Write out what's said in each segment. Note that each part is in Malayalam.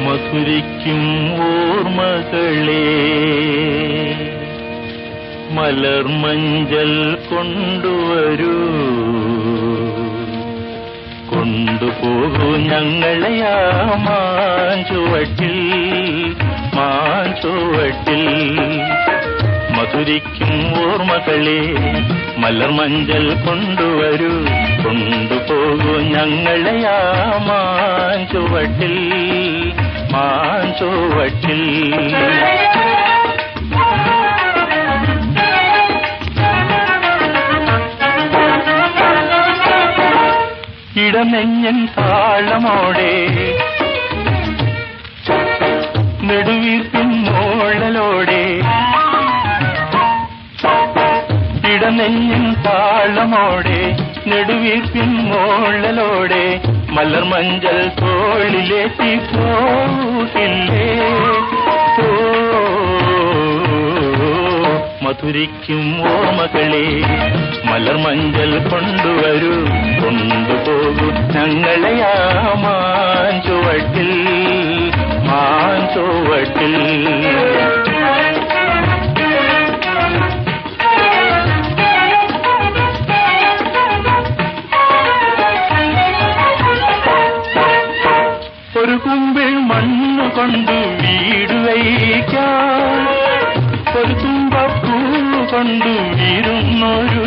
മധുരിക്കും ഓർമ്മകളെ. മലർമഞ്ചൽ കൊണ്ടുവരൂ. കൊണ്ടുപോകൂ ഞങ്ങളെയാ മാഞ്ചുവട്ടിൽ മാഞ്ചുവട്ടിൽ മധുരിക്കും ഓർമ്മകളെ മലർമഞ്ചൽ കൊണ്ടുവരൂ. കൊണ്ടുപോകൂ ഞങ്ങളെയാ മാഞ്ചുവട്ടിൽ മാഞ്ചുവട്ടിൽ ഇടനെഞ്ഞൻ താളമോടെ നെടുവീർപ്പിൻ മോളലോടെ ഇടനെഞ്ഞൻ താളമോടെ നെടുവീർപ്പിൻ മലർ മഞ്ചൽ തോളിലേറ്റി പോകില്ലേ മധുരിക്കും ഓർമ്മകളെ മലർ മഞ്ചൽ കൊണ്ടുവരൂ. കൊണ്ടുപോകൂ ഞങ്ങളെയാ മാഞ്ചുവട്ടിൽ മാഞ്ചുവട്ടിൽ ഒരു കുമ്പിൾ മണ്ണു കൊണ്ട് വീട് വയ്ക്കാം ഒരു തുമ്പപ്പൂ കൊണ്ട് വീരുന്നൊരു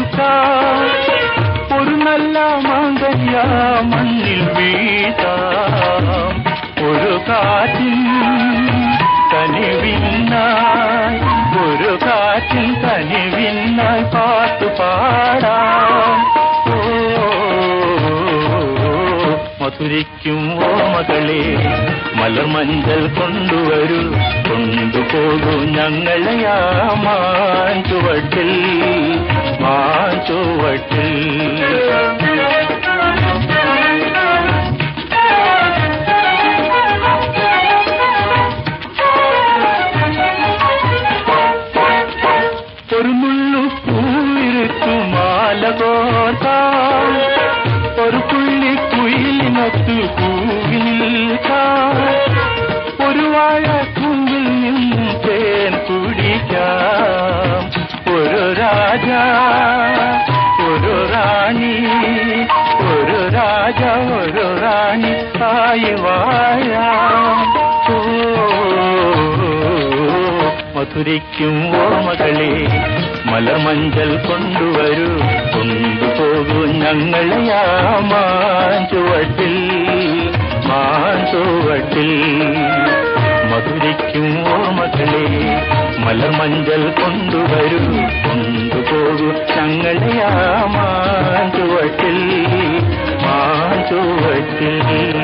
ഒരു നല്ല മാങ്കയ്യ മണ്ണിൽ വീട്ടാം ഒരു കാറ്റിൻ തനിവിന്നായി ഒരു കാറ്റിൻ തനിവിന്നായി പാട്ടു പാടാം. മധുരിക്കും ഓമകളെ മലർമഞ്ചൽ കൊണ്ടുവരൂ. കൊണ്ടുപോകൂ ഞങ്ങളെയാ മാഞ്ചുവട്ടിൽ മാഞ്ചുവട്ടിൽ ഒരു മുള്ളു പൂവിരുത്തു മാല കോർത്താം രാജ ഒരു റാണി ഒരു രാജ ഒരു റാണി ആയി വാഴാം. മധുരയ്ക്കും ഓർമ്മകളെ മലമഞ്ചൽ കൊണ്ടുവരൂ. കൊണ്ടുപോകൂ ഞങ്ങളെയാ മാഞ്ചുവട്ടിൽ മാഞ്ചുവട്ടിൽ മധുരയ്ക്കും ഓർമ്മകളെ മലമഞ്ചൽ കൊണ്ടുവരൂ. കൊണ്ടുപോകൂ ഞങ്ങളെയാ മാഞ്ചുവട്ടിൽ മാഞ്ചുവട്ടിൽ